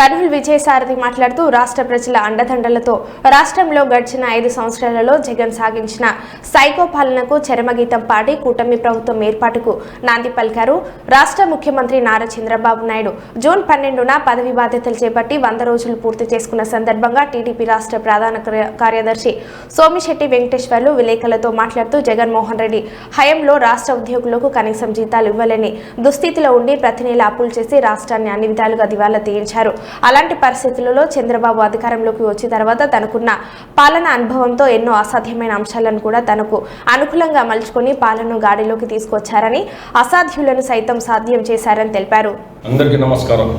కర్నూలు విజయసారథి మాట్లాడుతూ రాష్ట్ర ప్రజల అండదండలతో రాష్ట్రంలో గడిచిన ఐదు సంవత్సరాలలో జగన్ సాగించిన సైకో పాలనకు చరమగీతం పాడి కూటమి ప్రభుత్వం ఏర్పాటుకు నాంది పలికారు. రాష్ట్ర ముఖ్యమంత్రి నారా చంద్రబాబు నాయుడు జూన్ పన్నెండున పదవి బాధ్యతలు చేపట్టి వంద రోజులు పూర్తి చేసుకున్న సందర్భంగా టీడీపీ రాష్ట్ర ప్రధాన కార్యదర్శి సోమిశెట్టి వెంకటేశ్వర్లు విలేకరులతో మాట్లాడుతూ జగన్మోహన్ రెడ్డి హయంలో రాష్ట్ర ఉద్యోగులకు కనీసం జీతాలు ఇవ్వలేని దుస్థితిలో ఉండి ప్రతి నెల అప్పులు చేసి రాష్ట్రాన్ని అన్ని విధాలుగా దివాలా తీయించారు. అలాంటి పరిస్థితులలో చంద్రబాబు అధికారంలోకి వచ్చిన తర్వాత తనకున్న పాలన అనుభవంతో ఎన్నో అసాధ్యమైన అంశాలను కూడా తనకు అనుకూలంగా మలుచుకొని పాలనను గాడిలోకి తీసుకొచ్చారని అసాధ్యులను సైతం సాధ్యం చేశారని తెలిపారు. అందరికీ నమస్కారం.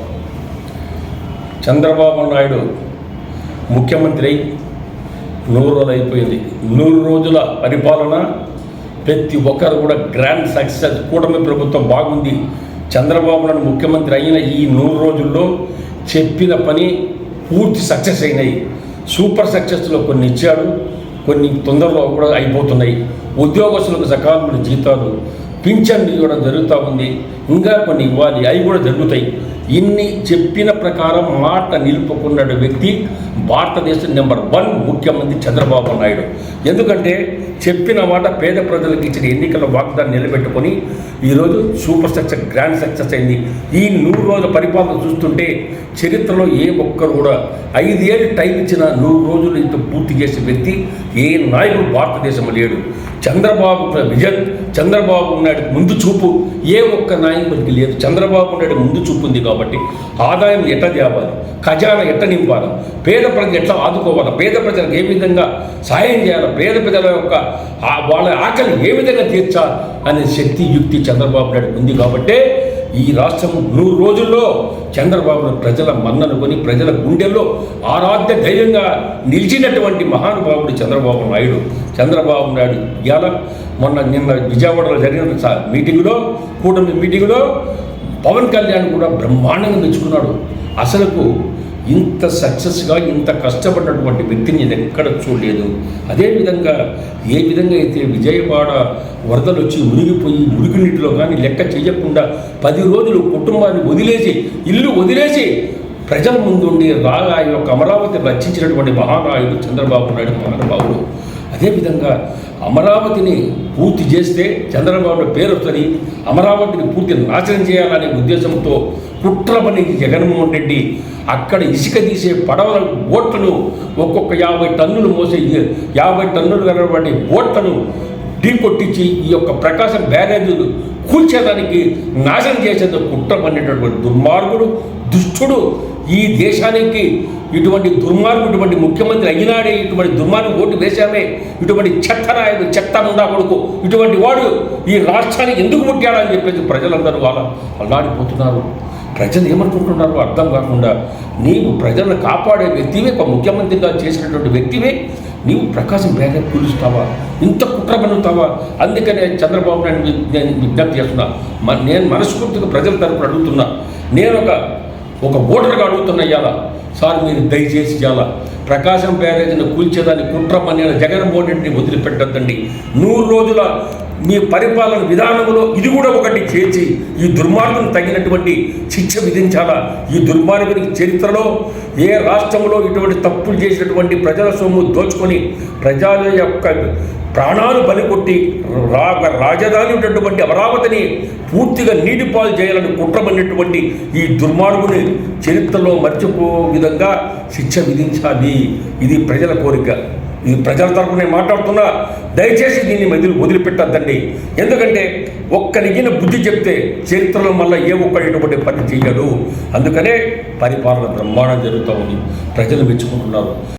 చంద్రబాబు నాయుడు ముఖ్యమంత్రి అయి నూరు రోజులు అయిపోయింది. నూరు రోజుల పరిపాలన ప్రతి ఒక్కరు కూడా గ్రాండ్ సక్సెస్ కూటమి ప్రభుత్వం బాగుంది. చంద్రబాబు నాయుడు ముఖ్యమంత్రి అయిన ఈ నూరు రోజుల్లో చెప్పిన పని పూర్తి సక్సెస్ అయినాయి. సూపర్ సక్సెస్లో కొన్ని ఇచ్చాడు కొన్ని తొందరలో కూడా అయిపోతున్నాయి. ఉద్యోగస్తులకు సకాలంలో జీతాలు పింఛన్ ఇవ్వడం జరుగుతూ ఉంది. ఇంకా కొన్ని ఇవ్వాలి అవి కూడా జరుగుతాయి. ఇన్ని చెప్పిన ప్రకారం మాట నిలుపుకున్న వ్యక్తి. భారతదేశం నెంబర్ వన్ ముఖ్యమంత్రి చంద్రబాబు నాయుడు. ఎందుకంటే చెప్పిన మాట పేద ప్రజలకు ఇచ్చిన ఎన్నికల వాగ్దాన్ని నిలబెట్టుకొని ఈరోజు సూపర్ సక్సెస్ గ్రాండ్ సక్సెస్ అయింది. ఈ నూరు రోజుల పరిపాలన చూస్తుంటే చరిత్రలో ఏ ఒక్కరు కూడా ఐదేళ్ళు టైం ఇచ్చిన నూరు రోజులు ఇంత పూర్తి చేసే వ్యక్తి ఏ నాయకుడు భారతదేశం లేడు. చంద్రబాబు విజన్ చంద్రబాబు నాయుడు ముందు చూపు. ఏ ఒక్క నాయకుడికి లేదు. చంద్రబాబు నాయుడు ముందు చూపు ఉంది కాబట్టి ఆదాయం ఎట్ట తేవాలి? ఖజానా ఎట్ట నింపాలి? పేద ప్రజలు ఎట్లా ఆదుకోవాలి? పేద ప్రజలకు ఏ విధంగా సాయం చేయాలి? పేద ప్రజల యొక్క వాళ్ళ ఆకలి ఏ విధంగా తీర్చాలి? అనే శక్తి యుక్తి చంద్రబాబు నాయుడు ఉంది కాబట్టే ఈ రాష్ట్రం నూరు రోజుల్లో చంద్రబాబు ప్రజల మన్నను కొని ప్రజల గుండెల్లో ఆరాధ్య ధైర్యంగా నిలిచినటువంటి మహానుభావుడు చంద్రబాబు నాయుడు. చంద్రబాబు నాయుడు ఇవాళ మొన్న నిన్న విజయవాడలో జరిగిన మీటింగ్లో మీటింగులో కూటమి మీటింగులో పవన్ కళ్యాణ్ కూడా బ్రహ్మాండంగా మెచ్చుకున్నాడు. అసలుకు ఇంత సక్సెస్గా ఇంత కష్టపడినటువంటి వ్యక్తిని నేను ఎక్కడ చూడలేదు. అదేవిధంగా ఏ విధంగా అయితే విజయవాడ వరదలు వచ్చి మునిగిపోయి మురుగునీటిలో కానీ లెక్క చేయకుండా పది రోజులు కుటుంబాన్ని వదిలేసి ఇల్లు వదిలేసి ప్రజల ముందుండి రాగా యొక్క అమరావతి రచించినటువంటి మహానాయుడు చంద్రబాబు నాయుడు మహానుభావుడు. అదేవిధంగా అమరావతిని పూర్తి చేస్తే చంద్రబాబు పేరు వస్తుంది. అమరావతిని పూర్తి నాశనం చేయాలనే ఉద్దేశంతో కుట్రమని జగన్మోహన్ రెడ్డి అక్కడ ఇసుక తీసే పడవల బోట్లను ఒక్కొక్క యాభై టన్నులు మోసే యాభై టన్నులు కలిగినటువంటి బోట్లను ఢీకొట్టించి ఈ యొక్క ప్రకాశం బ్యారేజ్ కూల్చేదానికి నాశనం చేసేందుకు కుట్ర పడినటువంటి దుర్మార్గుడు దుష్టుడు ఈ దేశానికి ఇటువంటి దుర్మార్గు ఇటువంటి ముఖ్యమంత్రి అయినాడే ఇటువంటి దుర్మార్గు ఓటు వేశామే ఇటువంటి చెత్త నాయకుడు చెత్త ఉండా కొడుకు ఇటువంటి వాడు ఈ రాష్ట్రానికి ఎందుకు ముట్టాడని చెప్పేసి ప్రజలందరూ వాళ్ళ అల్లాడిపోతున్నారు. ప్రజలు ఏమనుకుంటున్నారో అర్థం కాకుండా నీవు ప్రజలను కాపాడే వ్యక్తివే ఒక ముఖ్యమంత్రిగా చేసినటువంటి వ్యక్తివే నీవు ప్రకాశం బ్యానర్ కూలుస్తావా ఇంత కుట్ర పన్నుతావా? అందుకనే చంద్రబాబు నాయుడు నేను విజ్ఞప్తి చేస్తున్నా. నేను మనస్ఫూర్తిగా ప్రజల తరపున అడుగుతున్నా. నేను ఒక ఒక ఓటర్గా అడుగుతున్నా ఇవాళ సార్ మీరు దయచేసి ఇవాళ ప్రకాశం బ్యారేజ్ను కూల్చేదాన్ని కుట్ర పని జగన్మోహన్ రెడ్డిని వదిలిపెట్టద్దండి. నూరు రోజుల మీ పరిపాలన విధానంలో ఇది కూడా ఒకటి చేర్చి ఈ దుర్మార్గం తగినటువంటి శిక్ష విధించాలా? ఈ దుర్మార్గునికి చరిత్రలో ఏ రాష్ట్రంలో ఇటువంటి తప్పులు చేసినటువంటి ప్రజల సొమ్ము దోచుకొని ప్రజల యొక్క ప్రాణాలు బలికొట్టి రా రాజధాని ఉన్నటువంటి అమరావతిని పూర్తిగా నీటిపాలు చేయాలని కుట్రమన్నటువంటి ఈ దుర్మార్గుని చరిత్రలో మర్చిపో విధంగా శిక్ష విధించాలి. ఇది ప్రజల కోరిక. ఇది ప్రజల తరపు నేను మాట్లాడుతున్నా దయచేసి దీన్ని మధ్యలో వదిలిపెట్టద్దండి. ఎందుకంటే ఒక్క నిగిన బుద్ధి చెప్తే చరిత్రలో మళ్ళీ ఏ ఒక్కడు ఎటువంటి పని చేయడు. అందుకనే పరిపాలన బ్రహ్మాండం జరుగుతూ ఉంది. ప్రజలు మెచ్చుకుంటున్నారు.